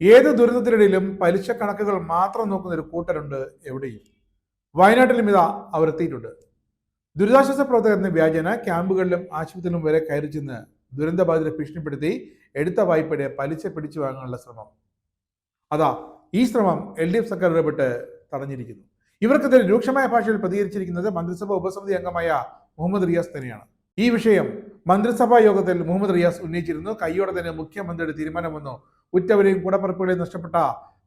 ഏത് ദുരിതത്തിനിടയിലും പലിശ കണക്കുകൾ മാത്രം നോക്കുന്ന ഒരു കൂട്ടരുണ്ട് എവിടെയും. വയനാട്ടിലും ഇതാ അവർ എത്തിയിട്ടുണ്ട്. ദുരിതാശ്വാസ എന്ന വ്യാജന ക്യാമ്പുകളിലും ആശുപത്രിയിലും വരെ കയറി ചെന്ന് ദുരന്തബാധിതരെ ഭീഷണിപ്പെടുത്തി എടുത്ത വായ്പയുടെ പലിശ പിടിച്ചു വാങ്ങാനുള്ള ശ്രമം. അതാ ഈ ശ്രമം എൽ ഡി എഫ് സർക്കാർ ഇടപെട്ട് തടഞ്ഞിരിക്കുന്നു. ഇവർക്കെതിരെ രൂക്ഷമായ ഭാഷയിൽ പ്രതികരിച്ചിരിക്കുന്നത് മന്ത്രിസഭ ഉപസമിതി അംഗമായ മുഹമ്മദ് റിയാസ് തന്നെയാണ്. ഈ വിഷയം മന്ത്രിസഭാ യോഗത്തിൽ മുഹമ്മദ് റിയാസ് ഉന്നയിച്ചിരുന്നു. കൈയോടെ തന്നെ മുഖ്യമന്ത്രിയുടെ തീരുമാനം വന്നു ഉറ്റവരെയും കൂടപ്പറപ്പുകളെയും നഷ്ടപ്പെട്ട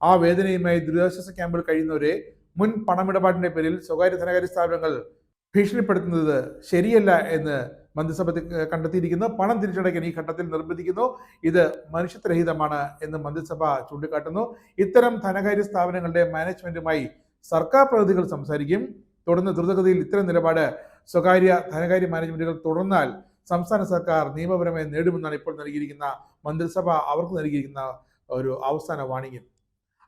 ആ വേദനയുമായി ദുരിതാശ്വാസ ക്യാമ്പിൽ കഴിയുന്നവരെ മുൻ പണമിടപാടിന്റെ പേരിൽ സ്വകാര്യ ധനകാര്യ സ്ഥാപനങ്ങൾ ഭീഷണിപ്പെടുത്തുന്നത് ശരിയല്ല എന്ന് മന്ത്രിസഭ കണ്ടെത്തിയിരിക്കുന്നു. പണം തിരിച്ചടയ്ക്കാൻ ഈ ഘട്ടത്തിൽ നിർബന്ധിക്കുന്നു. ഇത് മനുഷ്യത്വരഹിതമാണ് എന്ന് മന്ത്രിസഭ ചൂണ്ടിക്കാട്ടുന്നു. ഇത്തരം ധനകാര്യ സ്ഥാപനങ്ങളുടെ മാനേജ്മെന്റുമായി സർക്കാർ പ്രതിനിധികൾ സംസാരിക്കും. തുടർന്ന് ദ്രുതഗതിയിൽ ഇത്തരം നിലപാട് സ്വകാര്യ ധനകാര്യ മാനേജ്മെന്റുകൾ തുടർന്നാൽ സംസ്ഥാന സർക്കാർ നിയമപരമായി നേടുമെന്നാണ് ഇപ്പോൾ നൽകിയിരിക്കുന്ന മന്ത്രിസഭ അവർക്ക് നൽകിയിരിക്കുന്ന ഒരു അവസാന വാണിംഗ്യം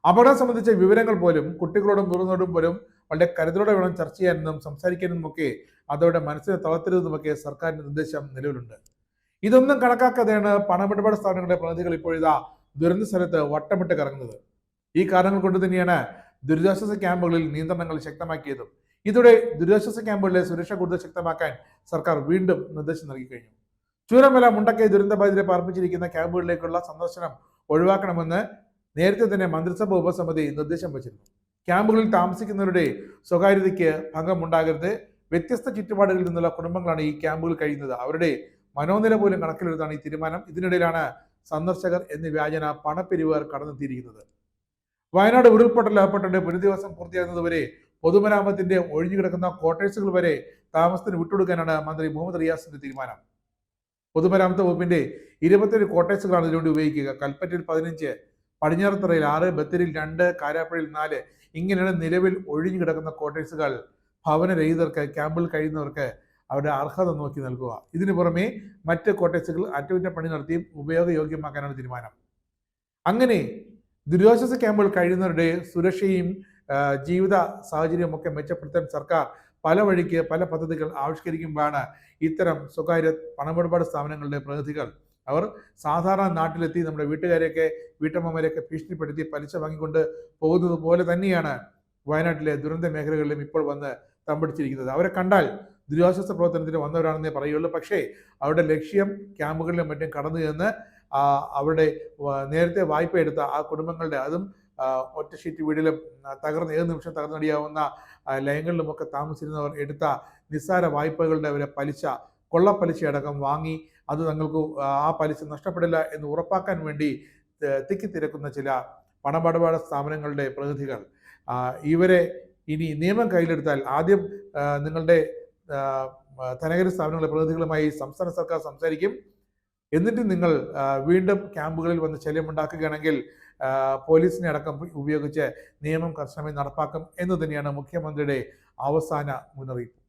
അപകടം സംബന്ധിച്ച വിവരങ്ങൾ പോലും കുട്ടികളോടും മുതിർന്നവരോടും പോലും വളരെ കരുതലോടെ വേണം ചർച്ച ചെയ്യാനെന്നും സംസാരിക്കാനെന്നും ഒക്കെ അതോടെ മനസ്സിനെ തളർത്തരുതെന്നുമൊക്കെ സർക്കാരിന്റെ നിർദ്ദേശം നിലവിലുണ്ട്. ഇതൊന്നും കണക്കാക്കാതെയാണ് പണമിടപാട് സ്ഥാപനങ്ങളുടെ പ്രതിനിധികൾ ഇപ്പോഴിതാ ദുരന്ത സ്ഥലത്ത് വട്ടമിട്ട് കറങ്ങുന്നത്. ഈ കാരണങ്ങൾ കൊണ്ട് തന്നെയാണ് ദുരിതാശ്വാസ ക്യാമ്പുകളിൽ നിയന്ത്രണങ്ങൾ ശക്തമാക്കിയതും. ഇതോടെ ദുരിതാശ്വാസ ക്യാമ്പുകളിലെ സുരക്ഷ കൂടുതൽ ശക്തമാക്കാൻ സർക്കാർ വീണ്ടും നിർദ്ദേശം നൽകി കഴിഞ്ഞു ചൂരമല മുണ്ടക്കൈ ദുരന്തബാധിതരെ പാർപ്പിച്ചിരിക്കുന്ന ക്യാമ്പുകളിലേക്കുള്ള സന്ദർശനം ഒഴിവാക്കണമെന്ന് നേരത്തെ തന്നെ മന്ത്രിസഭാ ഉപസമിതി നിർദ്ദേശം വച്ചിരുന്നു. ക്യാമ്പുകളിൽ താമസിക്കുന്നവരുടെ സ്വകാര്യതയ്ക്ക് ഭംഗമുണ്ടാകരുത്. വ്യത്യസ്ത ചുറ്റുപാടുകളിൽ നിന്നുള്ള കുടുംബങ്ങളാണ് ഈ ക്യാമ്പുകൾ കഴിയുന്നത്. അവരുടെ മനോനില പോലും കണക്കിലെടുത്താണ് ഈ തീരുമാനം. ഇതിനിടയിലാണ് സന്ദർശകർ എന്ന വ്യാജന പണപ്പിരിവുകാർ കടന്നെത്തിയിരിക്കുന്നത്. വയനാട് ഉരുൾപൊട്ടൽ അകപ്പെട്ടിട്ട് ദിവസം പൂർത്തിയാകുന്നതുവരെ പൊതുമരാമത്തിന്റെ ഒഴിഞ്ഞുകിടക്കുന്ന ക്വാർട്ടേഴ്സുകൾ വരെ താമസത്തിന് വിട്ടുകൊടുക്കാനാണ് മന്ത്രി മുഹമ്മദ് റിയാസിന്റെ തീരുമാനം. പൊതുമരാമത്ത് വകുപ്പിന്റെ ഇരുപത്തിയേഴ് ക്വാർട്ടേഴ്സുകളാണ് ഇതിനുവേണ്ടി ഉപയോഗിക്കുക. കൽപ്പറ്റയിൽ പതിനഞ്ച് പടിഞ്ഞാറത്തറയിൽ ആറ് ബത്തേരിയിൽ രണ്ട് കാരാപ്പുഴയിൽ നാല് ഇങ്ങനെയാണ് നിലവിൽ ഒഴിഞ്ഞു കിടക്കുന്ന ക്വാർട്ടേഴ്സുകൾ ഭവനരഹിതർക്ക് ക്യാമ്പിൽ കഴിയുന്നവർക്ക് അവരുടെ അർഹത നോക്കി നൽകുക. ഇതിനു പുറമെ മറ്റ് ക്വാർട്ടേഴ്സുകൾ അറ്റകുറ്റപ്പണി നടത്തിയും ഉപയോഗയോഗ്യമാക്കാനാണ് തീരുമാനം. അങ്ങനെ ദുരിതാശ്വാസ ക്യാമ്പുകൾ കഴിയുന്നവരുടെ സുരക്ഷയും ജീവിത സാഹചര്യമൊക്കെ മെച്ചപ്പെടുത്താൻ സർക്കാർ പല വഴിക്ക് പല പദ്ധതികൾ ആവിഷ്കരിക്കുമ്പോഴാണ് ഇത്തരം സ്വകാര്യ പണമിടപാട് സ്ഥാപനങ്ങളുടെ പ്രതിനിധികൾ അവർ സാധാരണ നാട്ടിലെത്തി നമ്മുടെ വീട്ടുകാരെയൊക്കെ വീട്ടമ്മമാരെയൊക്കെ ഭീഷണിപ്പെടുത്തി പലിശ വാങ്ങിക്കൊണ്ട് പോകുന്നത് പോലെ തന്നെയാണ് വയനാട്ടിലെ ദുരന്ത മേഖലകളിലും ഇപ്പോൾ വന്ന് തമ്പടിച്ചിരിക്കുന്നത്. അവരെ കണ്ടാൽ ദുരിതാശ്വാസ പ്രവർത്തനത്തിന് വന്നവരാണെന്നേ പറയുള്ളൂ. പക്ഷേ അവരുടെ ലക്ഷ്യം ക്യാമ്പുകളിലും മറ്റും കടന്നു ചെന്ന് അവരുടെ നേരത്തെ വായ്പ എടുത്ത ആ കുടുംബങ്ങളുടെ അതും ഒറ്റ ഷീറ്റ് വീടിലും തകർന്ന് ഏത് നിമിഷം തകർന്നടിയാവുന്ന ലയങ്ങളിലുമൊക്കെ താമസിച്ചിരുന്നവർ എടുത്ത നിസ്സാര വായ്പകളുടെ അവരെ പലിശ കൊള്ളപ്പലിശ അടക്കം വാങ്ങി അത് തങ്ങൾക്ക് ആ പലിശ നഷ്ടപ്പെടില്ല എന്ന് ഉറപ്പാക്കാൻ വേണ്ടി തിക്കി തിക്കിത്തിരക്കുന്ന ചില പണമിടപാട് സ്ഥാപനങ്ങളുടെ പ്രതിനിധികൾ. ഇവരെ ഇനി നിയമം കയ്യിലെടുത്താൽ ആദ്യം നിങ്ങളുടെ ആ, ധനകാര്യ സ്ഥാപനങ്ങളുടെ പ്രതിനിധികളുമായി സംസ്ഥാന സർക്കാർ സംസാരിക്കും. എന്നിട്ട് നിങ്ങൾ വീണ്ടും ക്യാമ്പുകളിൽ വന്ന് ശല്യമുണ്ടാക്കുകയാണെങ്കിൽ പോലീസിനെ അടക്കം ഉപയോഗിച്ച് നിയമം കർശനമായി നടപ്പാക്കും എന്ന് തന്നെയാണ് മുഖ്യമന്ത്രിയുടെ അവസാന മുന്നറിയിപ്പ്.